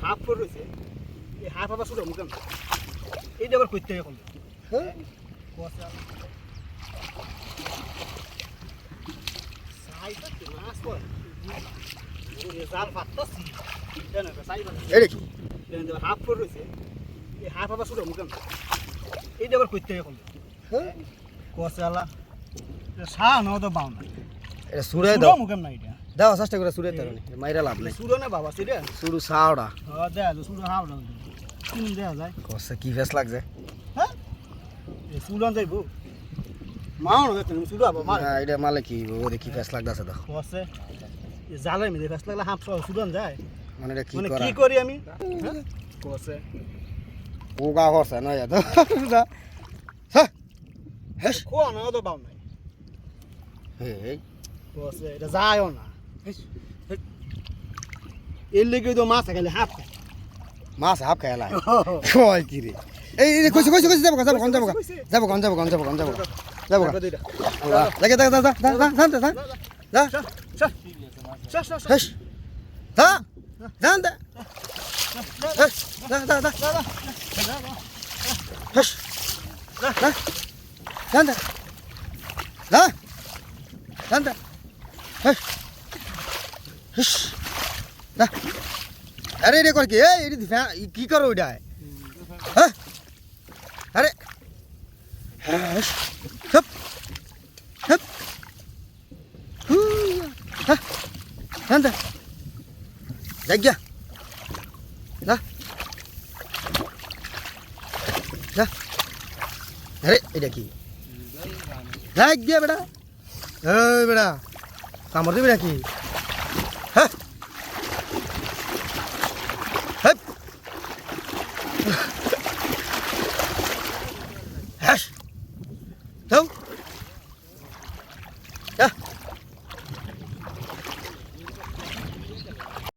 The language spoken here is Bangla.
হাফ ফোর রয়েছে এই হাফ আবার শুধু মুখে এইটা আবার করতে হবে করলে হ্যাঁ? হাফ ফোর রয়েছে এই হাফ আবার শুধু মুখে এইটা আবার করতে হবে করলে হ্যাঁ? কষে আলা শাহ নাও তো বাউ না এটা সুরে দাও। মুখে না এটা। দাও চেষ্টা করে সুরে তার মাইরা লাভ নাই। শুধু না বাবা সেটা শুরু সাওড়া। হ্যাঁ দেখা যায় শুধু হাফ না তিন দেখা যায়। কসে কি ফেস লাগছে? হ্যাঁ? সুদান যাইব মাও না তুমি সুদা বাবা মার। না, এটা মালে কি ও দেখি ফেস লাগতেছে তো কষে এই জালে মিলে ফেস লাগলে হাফ সুদান যায়। মানে এটা কি মানে করা কি করি? আমি? হ্যাঁ? কষে ও গা করছে না তো হ্যাঁ হ্যাঁ। খোয়া না তো বাউ নাই। হে কষে এটা যায়ও না এর লেগে তো মাছ খাইলে হাফ খায় মাছ হাফ খেলা কয় কি রে এই কইছে কইছে কইছে যাব যাব কোন যাব যাব কোন যাব কোন যাব কোন যাব যাব লাগে হেস যা যা যা হেস যা যা যা হেস যা আরে রে কর কি? কি করো ওইটা হ্যাঁ? আরে। হপ। হপ। হ্যাঁ। হ্যাঁ দেখ গিয়া। যা। যা। আরে, এটা কি? দেখ গিয়া বেটা। বেটা। কামড় দেবে নাকি? হ্যাঁ। হ্যাঁ দাও